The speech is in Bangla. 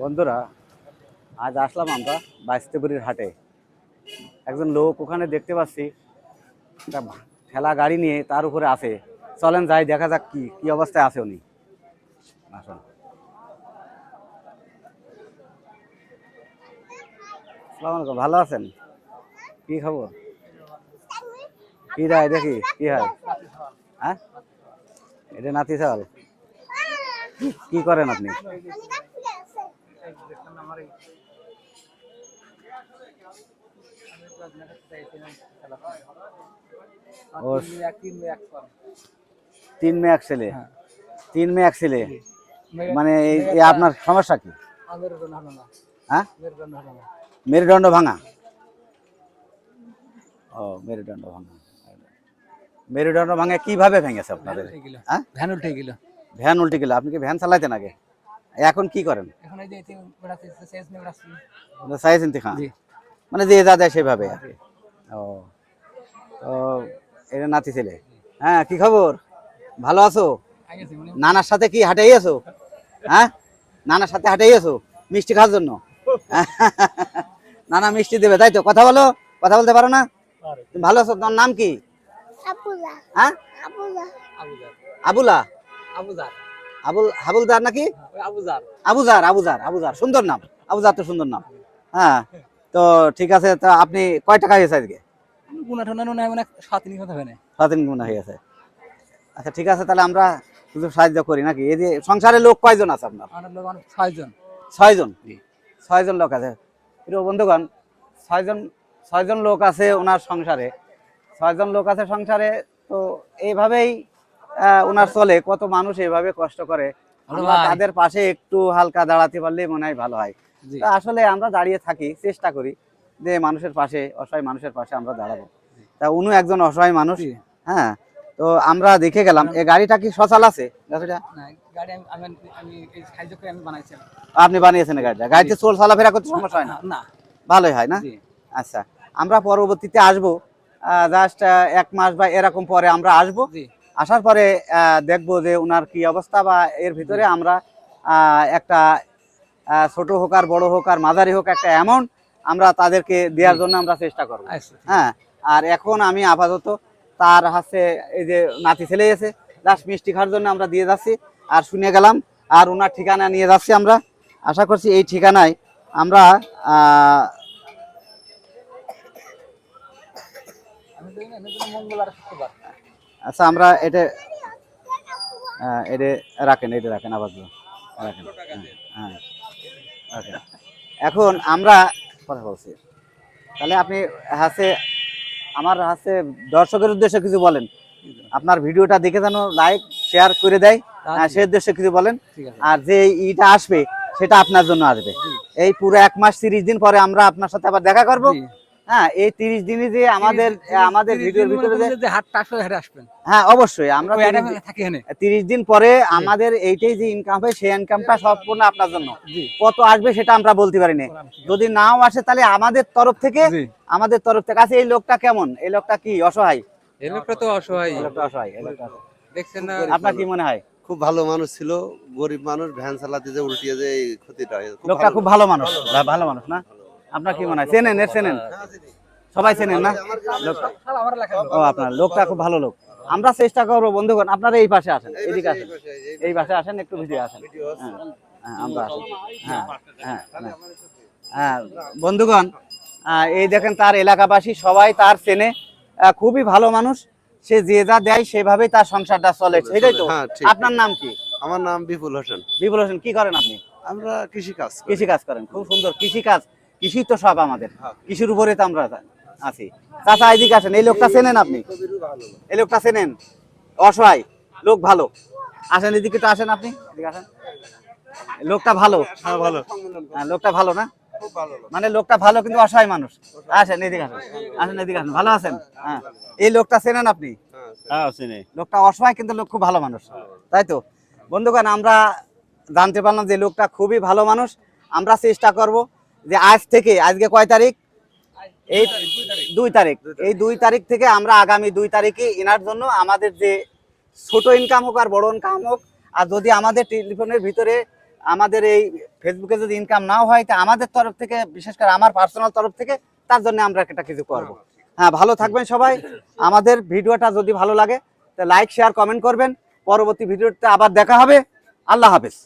বন্ধুরা, আজ আসলাম আমরা বাইস্তেপুরীর হাটে। একজন লোক ওখানে দেখতে পাচ্ছি, একটা ঠেলা গাড়ি নিয়ে তার উপরে আছে। চলেন যাই, দেখা যাক কি কি অবস্থায় আছে উনি। আসুন। আলাইকুম, ভালো আছেন? কি খবর? কি রায় দেখি, কি হয়? হ্যাঁ? এটা নাতি চাল কি করেন আপনি? তিন মেয়ে এক ছেলে তিন মেয়ে এক ছেলে মানে আপনার সমস্যা কি? হ্যাঁ? মেরুদণ্ড ভাঙা ও মেরুদণ্ড ভাঙা। মেরুদণ্ড ভাঙা কীভাবে ভেঙেছে আপনাদের? হ্যাঁ? ভ্যান উঠে গেল ভ্যান উল্টে গেল। আপনি কি ভ্যান চালাইতেন আগে? এখন কি করেন? এখন এই যে নিয়ে খান? মানে যে যা দেয় সেভাবে ও। তো এটা নাতি ছেলে। হ্যাঁ কি খবর? ভালো আছো? মানে নানার সাথে কি হাটে আছো? হ্যাঁ? নানার সাথে হাটে আছো মিষ্টি খাওয়ার জন্য? নানা মিষ্টি দেবে তাই তো? কথা বলো কথা বলতে পারো না? তুমি ভালো আছো? তোমার নাম কি? আবুলা। হ্যাঁ? আবুলা। আবুজার। আবুলা হাবুলদার নাকি? আবুজার। আবুজার আবুজার আবুজার। সুন্দর নাম। আবুজার তো সুন্দর নাম। হ্যাঁ তো ঠিক আছে তা আপনি কয় টাকা হয়েছে আজকে? গুনা টোনা নুনা মানে সাত দিন কথা হবে না গুণ হয়ে গেছে। আচ্ছা ঠিক আছে তাহলে আমরা কিছু সাহায্য করি নাকি? এই যে সংসারে লোক কয়জন আছে আপনার? ছয়জন। ছয়জন? ছয়জন লোক আছে। প্রিয় বন্ধুগণ ছয়জন ছয়জন লোক আছে ওনার সংসারে। ছয়জন লোক আছে সংসারে তো এইভাবেই ওনার চলে কত মানুষ এইভাবে কষ্ট করে। আমরা তাদের পাশে একটু হালকা দাঁড়াতে পারলে মনে হয় ভালো হয়। আসলে আমরা দাঁড়িয়ে থাকি চেষ্টা করি যে মানুষের পাশে অসহায় মানুষের পাশে আমরা দাঁড়াবো। তা উনি একজন অসহায় মানুষ হ্যাঁ তো আমরা দেখে গেলাম এই গাড়িটা কি সচল আছে? গাড়িটা? আপনি বানিয়েছেন গাড়িটা? গাড়িতে চোল চলাফেরা করতে সমস্যা হয় না? ভালোই হয় না? আচ্ছা আমরা পরবর্তীতে আসব। জাস্ট এক মাস বা এরকম পরে আমরা আসব। আসার পরে দেখব যে ওনার কি অবস্থা বা এর ভিতরে আমরা একটা ছোট হোক আর বড় হোক আর মাঝারি হোক একটা অ্যামাউন্ট আমরা তাদেরকে দেওয়ার জন্য আমরা চেষ্টা করব। আচ্ছা হ্যাঁ আর এখন আমি আপাতত তার হাতে এই যে নাতি ছেলে এসে জাস্ট মিষ্টি খাওয়ার জন্য আমরা দিয়ে যাচ্ছি আর শুনে গেলাম আর ওনার ঠিকানা নিয়ে যাচ্ছি আমরা। আশা করছি এই ঠিকানায় আমরা শুক্রবার। আচ্ছা আমরা এটা আহ, এটা রাখেন এটা রাখেন আবার রাখেন। হ্যাঁ হ্যাঁ। এখন আমরা কথা বলছি। তাহলে আপনি হাসে আমার হাসে দর্শকের উদ্দেশ্যে কিছু বলেন। আপনার ভিডিওটা দেখে যেন লাইক শেয়ার করে দেয় হ্যাঁ, সে উদ্দেশ্যে কিছু বলেন। আর যে ইটা আসবে সেটা আপনার জন্য আসবে। এই পুরো এক মাস তিরিশ দিন পরে আমরা আপনার সাথে আবার দেখা করব। হ্যাঁ এই তিরিশ দিনে যে আমাদের আমাদের ভিডিওর ভিতরে যে হাটটা আসলে হাটে আসবেন। হ্যাঁ অবশ্যই আমরা 30 দিন- থাকি এখানে। তিরিশ দিন পরে আমাদের এইটাই যে ইনকাম হয় সেই ইনকামটা সম্পূর্ণ আপনার জন্য। কত আসবে সেটা আমরা বলতে পারি না যদি নাও আসে তাহলে আমাদের তরফ থেকে আমাদের তরফ থেকে। আছে এই লোকটা কেমন? এই লোকটা কি অসহায়? এই লোকটা তো অসহায়। এই লোকটা অসহায় এই লোকটা দেখছেন না আপনার কি মনে হয়? খুব ভালো মানুষ ছিল গরিব মানুষ ভ্যান চালাতে যে উল্টিয়ে যে ক্ষতিটা লোকটা খুব ভালো মানুষ। ভালো মানুষ না? আপনার কি মনে হয়? চেনেন এর চেনেন? সবাই চেনেন না? ও আপনার লোকটা খুব ভালো লোক। আমরা চেষ্টা করব বন্ধুগণ আপনারা এই পাশে আসেন এদিকে আসেন। এই পাশে আসেন একটু ভিডিও আসেন। হ্যাঁ, হ্যাঁ, আমরা আসেন হ্যাঁ হ্যাঁ হ্যাঁ। হ্যাঁ বন্ধুগণ এই দেখেন তার এলাকাবাসী সবাই তার চেনে খুবই ভালো মানুষ। সে যে যা দেয় সেভাবেই তার সংসারটা চলে। সেটাই তো? হ্যাঁ, আপনার নাম কি? আমার নাম বিপুল হোসেন। বিপুল হোসেন কি করেন আপনি? আমরা কৃষি কাজ কৃষি কাজ করেন খুব সুন্দর কৃষি কাজ কৃষি তো সব আমাদের। হ্যাঁ। কৃষির উপরে তো আমরা আছি। চাচা এদিকে আসেন। এই লোকটা চেনেন আপনি? এই লোকটা চেনেন? অসহায়। লোক ভালো। আসেন এদিকে তো আসেন আপনি। এদিকে আসেন। লোকটা ভালো। হ্যাঁ ভালো। হ্যাঁ, লোকটা ভালো না? খুব ভালো লোক। মানে লোকটা ভালো কিন্তু অসহায় মানুষ। আসেন এদিকে আসেন। আসেন এদিকে আসেন। ভালো আছেন? হ্যাঁ। এই লোকটা চেনেন আপনি? হ্যাঁ, হ্যাঁ চিনি। লোকটা অসহায় কিন্তু লোক খুব ভালো মানুষ। তাই তো? বন্ধুগণ আমরা জানতে পারলাম যে লোকটা খুবই ভালো মানুষ। আমরা চেষ্টা করব যে আজ থেকে আজকে কয় তারিখ? এই দুই তারিখ এই দুই তারিখ থেকে আমরা আগামী দুই তারিখে এনার জন্য আমাদের যে ছোট ইনকাম হোক আর বড় ইনকাম হোক আর যদি আমাদের টেলিফোনের ভিতরে আমাদের এই ফেসবুকে যদি ইনকাম নাও হয় তা আমাদের তরফ থেকে বিশেষ করে আমার পার্সোনাল তরফ থেকে তার জন্য আমরা একটা কিছু করব। হ্যাঁ ভালো থাকবেন সবাই। আমাদের ভিডিওটা যদি ভালো লাগে তা লাইক শেয়ার কমেন্ট করবেন। পরবর্তী ভিডিওতে আবার দেখা হবে। আল্লাহ হাফেজ।